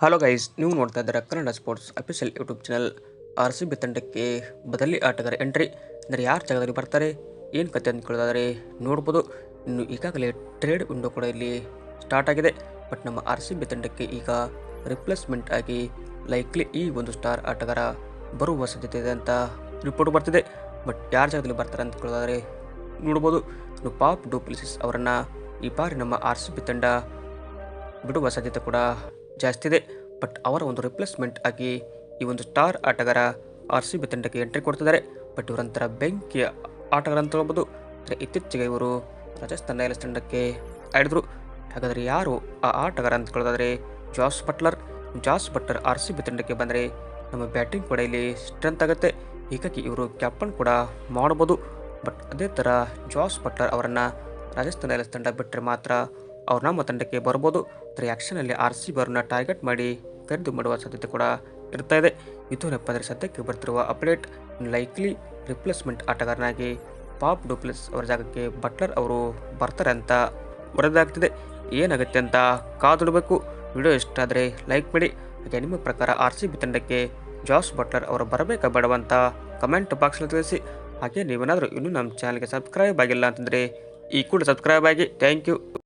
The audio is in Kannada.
ಹಲೋ ಗೈಸ್ ನೀವು ನೋಡ್ತಾ ಇದ್ದಾರೆ Kannada sports official YouTube channel R C B ತಂಡಕ್ಕೆ ಬದಲಿ ಆಟಗಾರ ಎಂಟ್ರಿ ಅಂದರೆ ಯಾರು ಜಾಗದಲ್ಲಿ ಬರ್ತಾರೆ, ಏನು ಕತೆ ಅಂದ್ಕೊಳ್ಳೋದಾದರೆ ನೋಡ್ಬೋದು. ಇನ್ನು ಈಗಾಗಲೇ ಟ್ರೇಡ್ ವಿಂಡೋ ಕೂಡ ಇಲ್ಲಿ ಸ್ಟಾರ್ಟ್ ಆಗಿದೆ. ಬಟ್ ನಮ್ಮ ಆರ್ ಸಿ ಬಿ ತಂಡಕ್ಕೆ ಈಗ ರಿಪ್ಲೇಸ್ಮೆಂಟ್ ಆಗಿ ಲೈಕ್ಲಿ ಈ ಒಂದು ಸ್ಟಾರ್ ಆಟಗಾರ ಬರುವ ಸಾಧ್ಯತೆ ಇದೆ ಅಂತ ರಿಪೋರ್ಟ್ ಬರ್ತಿದೆ. ಬಟ್ ಯಾರು ಜಾಗದಲ್ಲಿ ಬರ್ತಾರೆ ಅಂದ್ಕೊಳ್ಳೋದಾದರೆ ನೋಡ್ಬೋದು. ಇನ್ನು ಪಾಪ್ ಡೂಪ್ಲಿಸಿಸ್ ಅವರನ್ನು ಈ ಬಾರಿ ನಮ್ಮ ಆರ್ ಸಿ ಬಿ ತಂಡ ಬಿಡುವ ಸಾಧ್ಯತೆ ಕೂಡ ಜಾಸ್ತಿ ಇದೆ. ಬಟ್ ಅವರ ಒಂದು ರಿಪ್ಲೇಸ್ಮೆಂಟ್ ಆಗಿ ಈ ಒಂದು ಸ್ಟಾರ್ ಆಟಗಾರ ಆರ್ ಸಿ ಬಿ ತಂಡಕ್ಕೆ ಎಂಟ್ರಿ ಕೊಡ್ತಿದ್ದಾರೆ. ಬಟ್ ಇವರಂತರ ಬೆಂಕಿಯ ಆಟಗಾರ ಅಂತ ಹೇಳ್ಬೋದು ಅಂದರೆ ಇತ್ತೀಚೆಗೆ ಇವರು ರಾಜಸ್ಥಾನ್ ರಾಯಲ್ಸ್ ತಂಡಕ್ಕೆ ಆಡಿದ್ರು. ಹಾಗಾದರೆ ಯಾರು ಆ ಆಟಗಾರ ಅಂತ ಕೇಳೋದಾದರೆ ಜಾಸ್ ಬಟ್ಲರ್ ಜಾಸ್ ಬಟ್ಲರ್ ಆರ್ ಸಿ ಬಿ ತಂಡಕ್ಕೆ ಬಂದರೆ ನಮ್ಮ ಬ್ಯಾಟಿಂಗ್ ಕೂಡ ಇಲ್ಲಿ ಸ್ಟ್ರೆಂತ್ ಆಗುತ್ತೆ. ಹೀಗಾಗಿ ಇವರು ಕ್ಯಾಪ್ಟನ್ ಕೂಡ ಮಾಡ್ಬೋದು. ಬಟ್ ಅದೇ ಥರ ಜಾಸ್ ಬಟ್ಲರ್ ಅವರನ್ನು ರಾಜಸ್ಥಾನ್ ರಾಯಲ್ಸ್ ತಂಡ ಬಿಟ್ಟರೆ ಮಾತ್ರ ಅವ್ರು ನಮ್ಮ ತಂಡಕ್ಕೆ ಬರ್ಬೋದು. ಆದರೆ ಆ್ಯಕ್ಷನಲ್ಲಿ ಆರ್ ಸಿ ಬಿ ಅವ್ರನ್ನ ಟಾರ್ಗೆಟ್ ಮಾಡಿ ಖರೀದಿ ಮಾಡುವ ಸಾಧ್ಯತೆ ಕೂಡ ಇರ್ತಾ ಇದೆ. ಇದು ಏನಪ್ಪ ಅಂದರೆ ಸದ್ಯಕ್ಕೆ ಬರ್ತಿರುವ ಅಪ್ಡೇಟ್. ಲೈಕ್ಲಿ ರಿಪ್ಲೇಸ್ಮೆಂಟ್ ಆಟಗಾರನಾಗಿ ಪಾಪ್ ಡೂಪ್ಲಸ್ ಅವರ ಜಾಗಕ್ಕೆ ಬಟ್ಲರ್ ಅವರು ಬರ್ತಾರೆ ಅಂತ ವರದಿಯಾಗ್ತಿದೆ. ಏನಾಗುತ್ತೆ ಅಂತ ಕಾದುಡಬೇಕು. ವಿಡಿಯೋ ಇಷ್ಟ ಆದರೆ ಲೈಕ್ ಮಾಡಿ. ಹಾಗೆ ನಿಮ್ಮ ಪ್ರಕಾರ ಆರ್ ಸಿ ಬಿ ತಂಡಕ್ಕೆ ಜಾಸ್ ಬಟ್ಲರ್ ಅವರು ಬರಬೇಕಾ ಬೇಡವಂತ ಕಮೆಂಟ್ ಬಾಕ್ಸ್ನಲ್ಲಿ ತಿಳಿಸಿ. ಹಾಗೆ ನೀವೇನಾದರೂ ಇನ್ನೂ ನಮ್ಮ ಚಾನಲ್ಗೆ ಸಬ್ಸ್ಕ್ರೈಬ್ ಆಗಿಲ್ಲ ಅಂತಂದರೆ ಈ ಕೂಡ ಸಬ್ಸ್ಕ್ರೈಬ್ ಆಗಿ. Thank you.